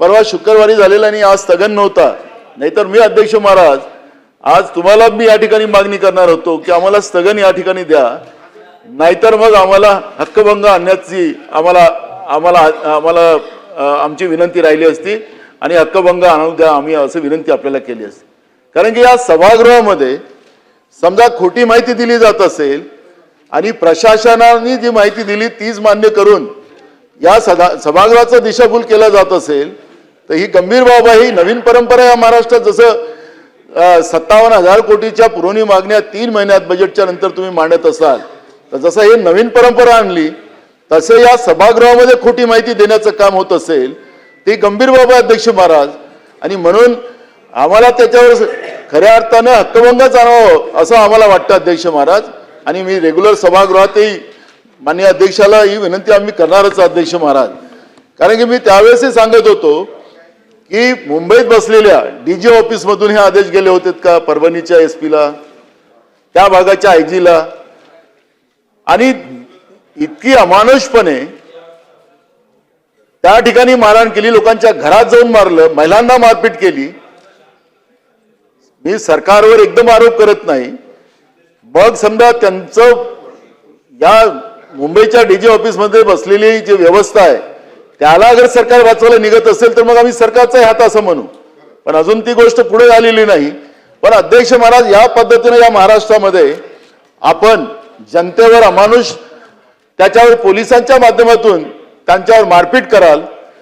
परवा शुक्रवारी झालेला आणि आज स्थगन नव्हता. नाहीतर मी अध्यक्ष महाराज आज तुम्हाला मी या ठिकाणी मागणी करणार होतो की आम्हाला स्थगन या ठिकाणी द्या. नाहीतर मग आम्हाला हक्कभंग आणण्याची आम्हाला आम्हाला आम्हाला आमची विनंती राहिली असती आणि हक्कभंग आणून द्या आम्ही असं विनंती आपल्याला केली असती. कारण की या सभागृहामध्ये समजा खोटी माहिती दिली जात असेल आणि प्रशासनाने जी माहिती दिली तीच मान्य करून या सदा सभागृहाचा दिशाभूल केला जात असेल तर ही गंभीर बाब आहे. ही नवीन परंपरा या महाराष्ट्रात. जसं सत्तावन्न हजार कोटीच्या पुरवणी मागण्या तीन महिन्यात बजेटच्या नंतर तुम्ही मांडत असाल तर जसं हे नवीन परंपरा आणली तसे या सभागृहामध्ये खोटी माहिती देण्याचं काम होत असेल ती गंभीर बाब आहे अध्यक्ष महाराज. आणि म्हणून आम्हाला त्याच्यावर खऱ्या अर्थानं हक्कभंगच आणावं असं आम्हाला वाटतं अध्यक्ष महाराज. आणि मी रेग्युलर सभागृहातही माननीय अध्यक्षाला ही विनंती आम्ही करणारच अध्यक्ष महाराज. कारण की मी त्यावेळेसही सांगत होतो की मुंबईत बसलेल्या डीजे ऑफिसमधून हे आदेश गेले होते का? परभणीच्या एस पीला त्या भागाच्या आयजीला आणि इतकी अमानुषपणे त्या ठिकाणी मारहाण केली लोकांच्या घरात जाऊन मारलं महिलांना मारपीट केली. मी सरकारवर एकदम आरोप करत नाही. मग समजा त्यांचं या मुंबईच्या डीजे ऑफिसमध्ये बसलेली जी व्यवस्था आहे त्याला अगर सरकार वाचवायला निघत असेल तर मग आम्ही सरकारचा हात असं म्हणू. पण अजून ती गोष्ट पुढे आलेली नाही. पण अध्यक्ष महाराज या पद्धतीने या महाराष्ट्रामध्ये आपण जनतेवर अमानुष त्याच्यावर पोलिसांच्या माध्यमातून त्यांच्यावर मारपीट कराल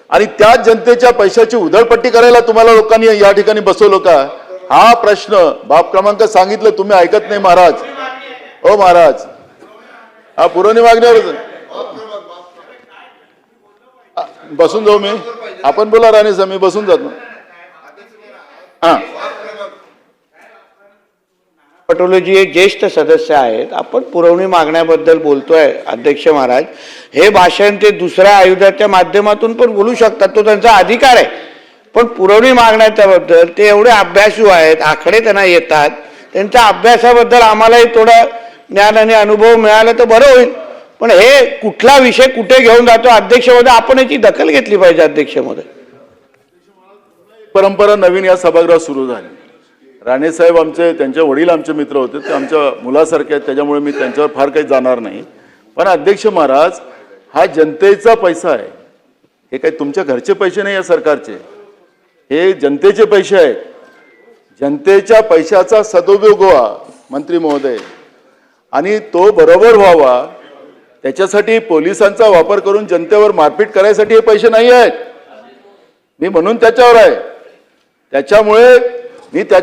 आणि त्याच जनतेच्या पैशाची उधळपट्टी करायला तुम्हाला लोकांनी या ठिकाणी बसवलं का? हा प्रश्न बाप क्रमांक सांगितलं तुम्ही ऐकत नाही महाराज. हो महाराज. हा पुरवणी मागण्यावर बसून जाऊ मी. आपण बोला राणे सर मी बसून जातो. हा. पटोले जी एक ज्येष्ठ सदस्य आहेत. आपण पुरवणी मागण्याबद्दल बोलतोय अध्यक्ष महाराज. हे भाषण ते दुसऱ्या आयुधाच्या माध्यमातून पण बोलू शकतात. तो त्यांचा अधिकार आहे. पण पुरवणी मागण्याच्याबद्दल ते एवढे अभ्यासू आहेत आकडे त्यांना येतात. त्यांच्या अभ्यासाबद्दल आम्हालाही थोडं ज्ञान आणि अनुभव मिळाला तर बरं होईल. पण हे कुठला विषय कुठे घेऊन जातो अध्यक्षमध्ये आपण याची दखल घेतली पाहिजे अध्यक्षमध्ये परंपरा नवीन या सभागृहात सुरू झाली. राणे साहेब आमचे त्यांचे वडील आमचे मित्र होते ते आमच्या मुलासारखे आहेत त्याच्यामुळे मी त्यांच्यावर फार काही जाणार नाही. पण अध्यक्ष महाराज हा जनतेचा पैसा आहे. हे काही तुमच्या घरचे पैसे नाही या सरकारचे. हे जनतेचे पैसे आहेत. जनतेच्या पैशाचा सदुपयोग व्हा मंत्री महोदय. आणि तो बरोबर व्हावा त्याच्यासाठी पोलिसांचा वापर करून जनतेवर मारपीट करायसाठी हे पैसे नाही आहेत. मी म्हणून त्याच्यावर आहे. त्याच्यामुळे मी त्या